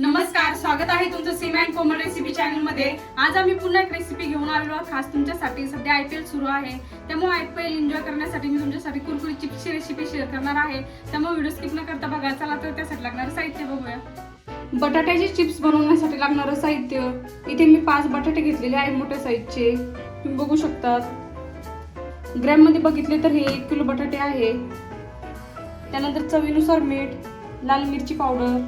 नमस्कार स्वागत आहे तुमचं सीम अँड कोमल रेसिपी चॅनलमध्ये आज आम्ही पुन्हा एक रेसिपी घेऊन आलेलो आहोत. खास तुमच्यासाठी सध्या आय पी एल सुरू आहे. त्यामुळे आय पी एल एन्जॉय करण्यासाठी मी तुमच्यासाठी कुरकुरी चिप्सची रेसिपी शेअर करणार आहे. त्यामुळे व्हिडिओ स्किप न करता बघा चला तर त्यासाठी लागणारं साहित्य बघूया. बटाट्याचे चिप्स बनवण्यासाठी लागणारं साहित्य. इथे मी पाच बटाटे घेतलेले आहे मोठ्या साईजचे तुम्ही बघू शकतात. ग्रॅममध्ये बघितले तर हे एक किलो बटाटे आहे. त्यानंतर चवीनुसार मीठ लाल मिरची पावडर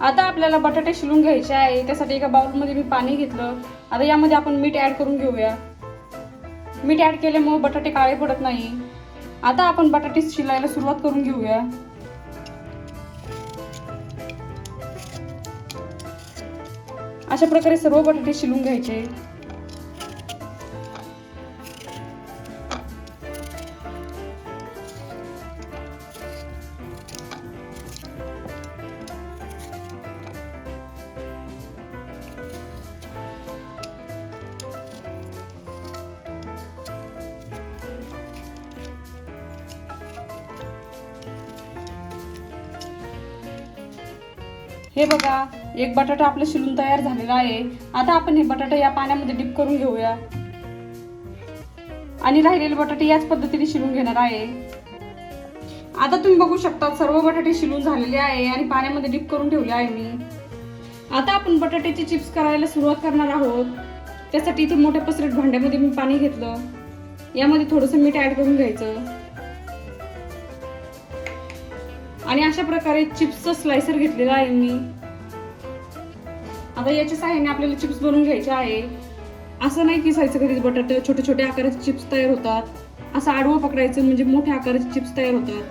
आता आपल्याला बटाटे शिलून घ्यायचे आहे त्यासाठी एका बाउलमध्ये मी पाणी घेतलं. आता यामध्ये आपण मीठ ॲड करून घेऊया. मीठ ॲड केल्यामुळे बटाटे काळे पडत नाही. आता आपण बटाटे शिलायला सुरुवात करून घेऊया. अशा प्रकारे सर्व बटाटे शिलून घ्यायचे. हे बघा एक बटाटा आपलं शिलून तयार झालेला आहे. आता आपण हे बटाटा या पाण्यामध्ये डिप करून घेऊया. आणि राहिलेले बटाटे याच पद्धतीने शिलून घेणार आहे. आता तुम्ही बघू शकता सर्व बटाटे शिलून झालेले आहे आणि पाण्यामध्ये डिप करून ठेवले आहे मी. आता आपण बटाट्याचे चिप्स करायला सुरुवात करणार आहोत. त्यासाठी इथे मोठ्या पसरट भांड्यामध्ये मी पाणी घेतलं. यामध्ये थोडंसं मीठ ॲड करून घ्यायचं. आणि अशा प्रकारे चिप्सचा स्लायसर घेतलेला आहे मी. आता याच्या सहाय्याने आपल्याला चिप्स बनवून घ्यायचे आहे. असं नाही की सायचं कधीच बटाटे छोटे छोटे आकाराचे चिप्स तयार होतात. असं आडवं पकडायचं म्हणजे मोठ्या आकाराचे चिप्स तयार होतात.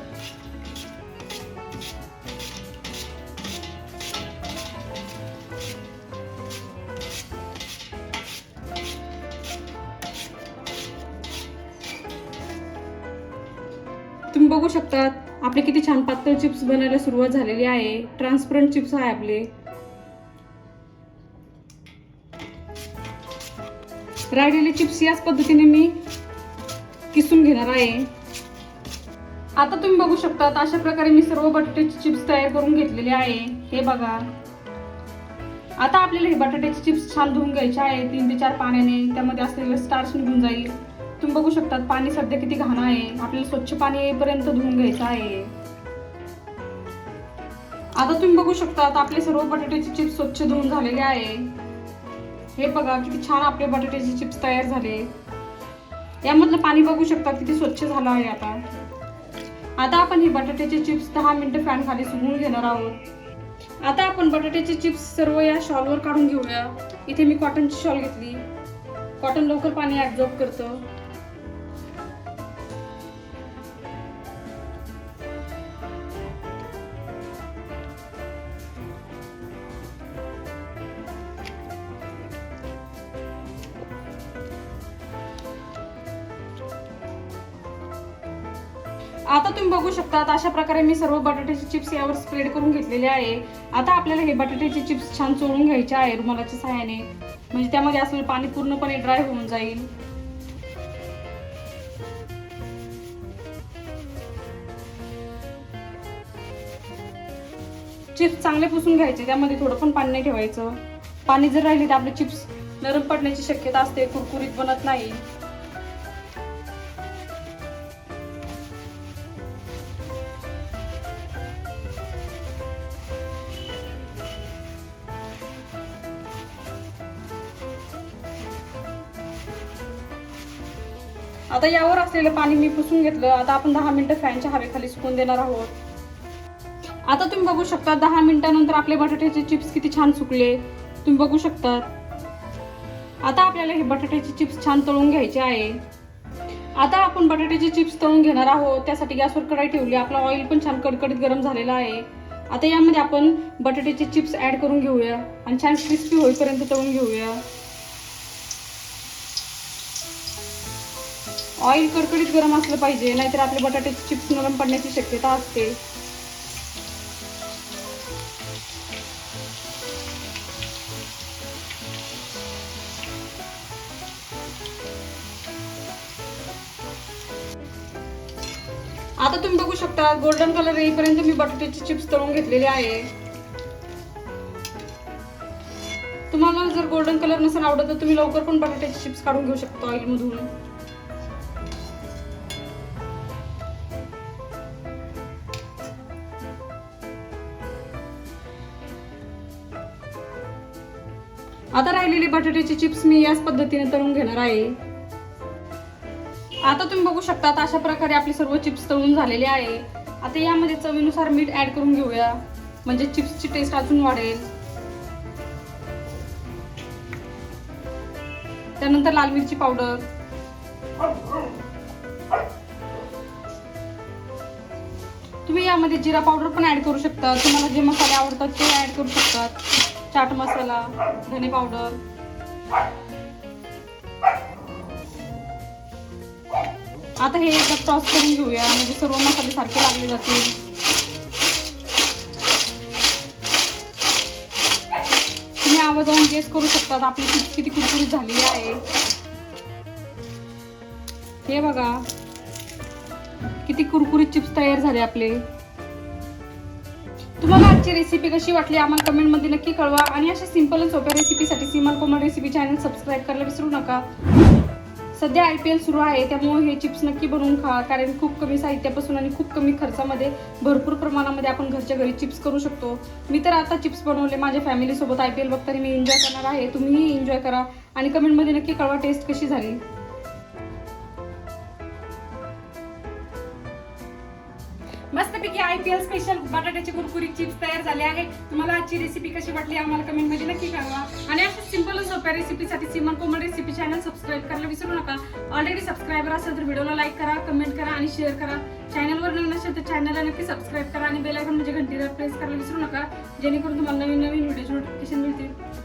तुम्ही बघू शकतात आपले किती छान पातळ चिप्स बनायला सुरुवात झालेली आहे. ट्रान्सपरंट चिप्स आहे आपले. राहिलेले चिप्स याच पद्धतीने मी किसून घेणार आहे. आता तुम्ही बघू शकतात अशा प्रकारे मी सर्व बटाट्याचे चिप्स तयार करून घेतलेले आहे. हे बघा. आता आपल्याला हे बटाट्याचे चिप्स छान धुवून घ्यायचे आहे. तीन ते चार पाण्याने. त्यामध्ये असलेलं स्टार्च निघून जाईल. तुम्ही बघू शकतात पाणी सध्या किती घाण आहे. आपल्याला स्वच्छ पाणी येईपर्यंत धुवून घ्यायचं आहे. आता तुम्ही बघू शकतात आपले सर्व बटाट्याचे चिप्स स्वच्छ धुवून झालेले आहे. हे बघा किती छान आपले बटाट्याचे चिप्स तयार झाले. यामधलं पाणी बघू शकता किती स्वच्छ झालं आहे आता. आता आपण हे बटाट्याचे चिप्स दहा मिनिटं फॅन खाली सुकवून घेणार आहोत. आता आपण बटाट्याचे चिप्स सर्व या शॉलवर काढून घेऊया. इथे मी कॉटनची शॉल घेतली. कॉटन लवकर पाणी ऍब्झॉर्ब करतं. आता तुम्ही बघू शकता अशा प्रकारे मी सर्व बटाट्याचे चिप्स यावर स्प्रेड करून घेतलेले आहे. आता आपल्याला हे बटाट्याचे चिप्स छान चोळून घ्यायचे आहे रुमालाच्या सहाय्याने. म्हणजे त्यामध्ये असलेलं पाणी पूर्णपणे ड्राय होऊन जाईल. चिप्स चांगले पुसून घ्यायचे त्यामध्ये थोडं पण पाणी नाही ठेवायचं. पाणी जर राहिले तर आपले चिप्स नरम पडण्याची शक्यता असते कुरकुरीत बनत नाही. आता यावर असलेलं पाणी मी पुसून घेतलं. आता आपण दहा मिनिटं फॅनच्या हवेखाली सुकून देणार आहोत. आता तुम्ही बघू शकता दहा मिनिटानंतर आपले बटाट्याचे चिप्स किती छान सुकले. तुम्ही बघू शकतात आता आपल्याला हे बटाट्याचे चिप्स छान तळून घ्यायचे आहे. आता आपण बटाट्याचे चिप्स तळून घेणार आहोत. त्यासाठी गॅसवर कढाई ठेवली. आपला ऑइल पण छान कडकडीत गरम झालेला आहे. आता यामध्ये आपण बटाट्याचे चिप्स ॲड करून घेऊया. आणि छान क्रिस्पी होईपर्यंत तळून घेऊया. ऑइल कडकडीत गरम असलं पाहिजे नाहीतर आपले बटाट्याचे चिप्स नरम पडण्याची शक्यता असते. आता तुम्ही बघू शकता गोल्डन कलर येईपर्यंत मी बटाट्याचे चिप्स तळून घेतलेले आहे. तुम्हाला जर गोल्डन कलर नसेल आवडत तर तुम्ही लवकर पण बटाट्याचे चिप्स काढून घेऊ शकता ऑइलमधून. आता राहिलेले बटाट्याची चिप्स मी याच पद्धतीने तळून घेणार आहे. आता तुम्ही बघू शकता अशा प्रकारे आपले सर्व चिप्स तळून झालेले आहे. आता यामध्ये चवीनुसार मीठ ऍड करून घेऊया. म्हणजे चिप्सची टेस्ट अजून वाढेल. त्यानंतर लाल मिरची पावडर तुम्ही यामध्ये जिरा पावडर पण ऍड करू शकता. तुम्हाला जे मसाले आवडतात ते ऍड करू शकतात. चाट मसाला धने पावडर. आता हे एकदा टॉस करून घेऊया. म्हणजे सर्व मसाले सारखे लागले जातील. तुम्ही आवाजावरून गेस करू शकतात. आपली चिप्स किती कुरकुरीत झालेली आहे. हे बघा. किती कुरकुरीत चिप्स तयार झाले आपले. तुम्हाला आजची रेसिपी कशी वाटली आम्हाला कमेंटमध्ये नक्की कळवा. आणि अशा सिंपल आणि सोप्या रेसिपीसाठी Seemal Komal recipe channel subscribe करायला विसरू नका. सध्या आय पी एल सुरू आहे त्यामुळे हे चिप्स नक्की बनवून खा कारण खूप कमी साहित्यापासून आणि खूप कमी खर्चामध्ये भरपूर प्रमाणामध्ये आपण घरच्या घरी चिप्स करू शकतो. मी तर आता चिप्स बनवले माझ्या फॅमिलीसोबत आय पी एल बघताना मी एन्जॉय करणार आहे. तुम्हीही एन्जॉय करा. आणि कमेंटमध्ये नक्की कळवा टेस्ट कशी झाली. मस्तपैकी आय पी एल स्पेशल बटाट्याचे कुरकुरी चिप्स तयार झाले आहे तुम्हाला आजची रेसिपी कशी वाटली आम्हाला कमेंटमध्ये नक्की कळवा. आणि अशा सिंपल सोप्या रेसिपीसाठी Siman Komal recipe channel subscribe करायला विसरू नका. ऑलरेडी सबस्क्रायबर असेल तर व्हिडिओला लाईक करा कमेंट करा आणि शेअर करा. चॅनलवर नवीन असेल तर चॅनलला नक्की सबस्क्राईब करा आणि बेल आयकॉन म्हणजे घंटीला प्रेस करायला विसरू नका. जेणेकरून तुम्हाला नवीन नवीन नोटिशन नोटिफिकेशन मिळतील.